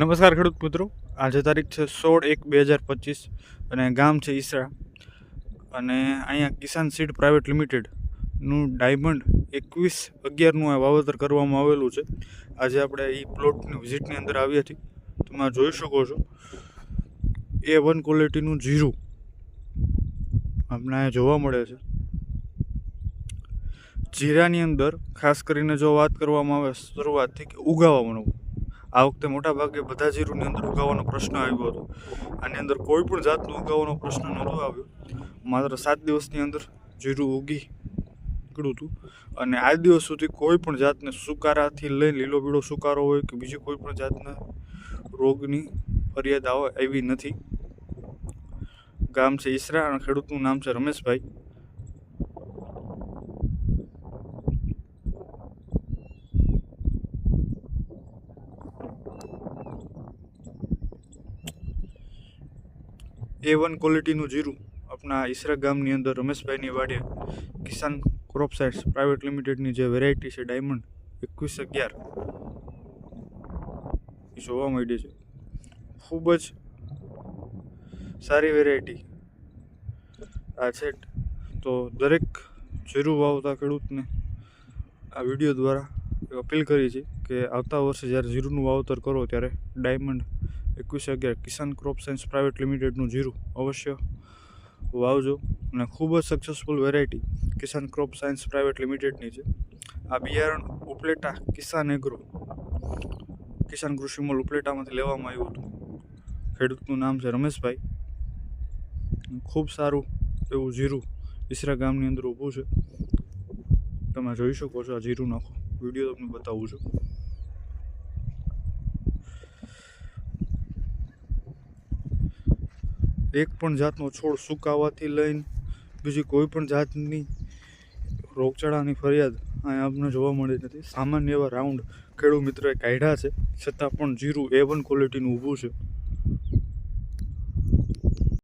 નમસ્કાર ખેડૂત મિત્રો. આજે તારીખ છે સોળ એક બે હજાર પચીસ અને ગામ છે ઈસરા. અને અહીંયા કિસાન સીડ પ્રાઇવેટ લિમિટેડનું ડાયમંડ એકવીસ અગિયારનું આ વાવેતર કરવામાં આવેલું છે. આજે આપણે એ પ્લોટની વિઝિટની અંદર આવી હતી તમે જોઈ શકો છો. એ વન ક્વોલિટીનું જીરું આપણે અહીંયા જોવા મળે છે. જીરાની અંદર ખાસ કરીને જો વાત કરવામાં આવે શરૂઆતથી કે ઉગાવવાનું. આ વખતે મોટા ભાગે બધા જીરુની અંદર ઉગાવવાનો પ્રશ્ન આવ્યો હતો. આની અંદર કોઈ પણ જાતનો ઉગાવવાનો પ્રશ્ન નહોતો આવ્યો. માત્ર સાત દિવસની અંદર જીરું ઉગી નીકળ્યું હતું. અને આજ દિવસ સુધી કોઈ પણ જાતને સુકારાથી લઈ લીલો પીળો સુકારો હોય કે બીજી કોઈ પણ જાતના રોગની ફરિયાદ આવે એવી નથી. ગામ છે ઈસરા અને ખેડૂતનું નામ છે રમેશભાઈ. એ વન ક્વોલિટીનું જીરું આપણા ઈસરા ગામની અંદર રમેશભાઈની વાડે કિસાન ક્રોપ સાઇટ્સ પ્રાઇવેટ લિમિટેડની જે વેરાયટી છે ડાયમંડ એકવીસ અગિયાર એ જોવા મળી છે. ખૂબ જ સારી વેરાયટી આ છે. તો દરેક જીરું વાવતા ખેડૂતને આ વીડિયો દ્વારા અપીલ કરી છે કે આવતા વર્ષે જ્યારે જીરુંનું વાવતર કરો ત્યારે ડાયમંડ એકવીસ અગિયાર, કિસાન ક્રોપ સાયન્સ પ્રાઇવેટ લિમિટેડનું જીરું અવશ્ય વાવજો અને ખૂબ જ successful variety Kisan crop science private લિમિટેડની છે. આ બિયારણ ઉપલેટા કિસાન એગ્રો કિસાન કૃષિમોલ ઉપલેટામાંથી લેવામાં આવ્યું હતું. ખેડૂતનું નામ છે રમેશભાઈ. ખૂબ સારું એવું જીરું ઈસરા ગામની અંદર ઊભું છે. તમે જોઈ શકો છો આ જીરું નાખો. વીડિયો તમને બતાવું છું. એક પણ જાતનો છોડ સુકાવાથી લઈને બીજી કોઈ પણ જાતની રોગચાળાની ફરિયાદ અહીંયા આપણને જોવા મળી નથી. સામાન્ય એવા રાઉન્ડ ખેડૂત મિત્રોએ કાઢ્યા છે, છતાં પણ જીરું એ વન ક્વોલિટીનું ઊભું છે.